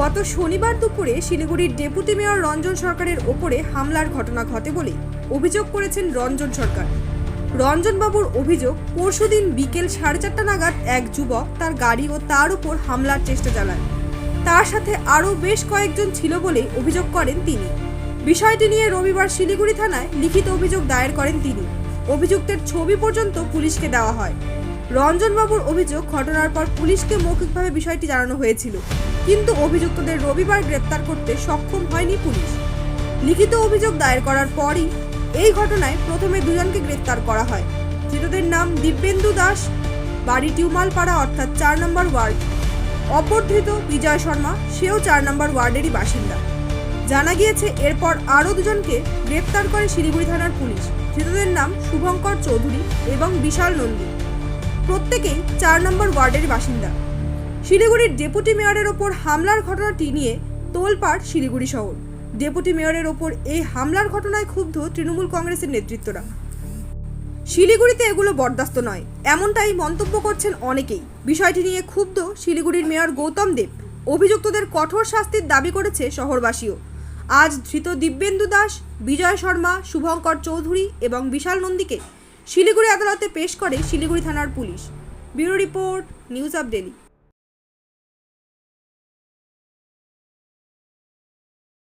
গত শনিবার দুপুরে শিলিগুড়ির ডেপুটি মেয়র রঞ্জন সরকারের ওপরে হামলার ঘটনা ঘটে বলে অভিযোগ করেছেন রঞ্জন সরকার। রঞ্জনবাবুর অভিযোগ, পরশুদিন বিকেল সাড়ে চারটা নাগাদ এক যুবক তার গাড়ি ও তার উপর হামলার চেষ্টা চালায়। তার সাথে আরও বেশ কয়েকজন ছিল বলে অভিযোগ করেন তিনি। বিষয়টি নিয়ে রবিবার শিলিগুড়ি থানায় লিখিত অভিযোগ দায়ের করেন তিনি। অভিযুক্তের ছবি পর্যন্ত পুলিশকে দেওয়া হয়। রঞ্জনবাবুর অভিযোগ, ঘটনার পর পুলিশকে মৌখিকভাবে বিষয়টি জানানো হয়েছিল। কিন্তু অভিযুক্তদের রবিবার গ্রেপ্তার করতে সক্ষম হয়নি পুলিশ। লিখিত অভিযোগ দায়ের করার পরই এই ঘটনায় প্রথমে দুজনকে গ্রেপ্তার করা হয়। ধৃতদের নাম দিব্যেন্দু দাস, বাড়ি টিউমালপাড়া, অর্থাৎ চার নম্বর ওয়ার্ড। অপর ধৃত বিজয় শর্মা, সেও চার নম্বর ওয়ার্ডেরই বাসিন্দা। জানা গিয়েছে, এরপর আরও দুজনকে গ্রেপ্তার করে শিলিগুড়ি থানার পুলিশ। ধৃতদের নাম শুভঙ্কর চৌধুরী এবং বিশাল নন্দী। প্রত্যেকেই চার নম্বর ওয়ার্ডের বাসিন্দা। শিলিগুড়ির ডেপুটি মেয়রের ওপর হামলার ঘটনাটি নিয়ে তোলপাড় শিলিগুড়ি শহর। ডেপুটি মেয়রের ওপর এই হামলার ঘটনায় ক্ষুব্ধ তৃণমূল কংগ্রেসের নেতৃত্বরা। শিলিগুড়িতে এগুলো বরদাস্ত নয়, এমনটাই মন্তব্য করছেন অনেকেই। বিষয়টি নিয়ে ক্ষুব্ধ শিলিগুড়ির মেয়র গৌতম দেব। অভিযুক্তদের কঠোর শাস্তির দাবি করেছে শহরবাসীও। আজ ধৃত দিব্যেন্দু দাস, বিজয় শর্মা, শুভঙ্কর চৌধুরী এবং বিশাল নন্দীকে শিলিগুড়ি আদালতে পেশ করে শিলিগুড়ি থানার police. Bureau report news of daily.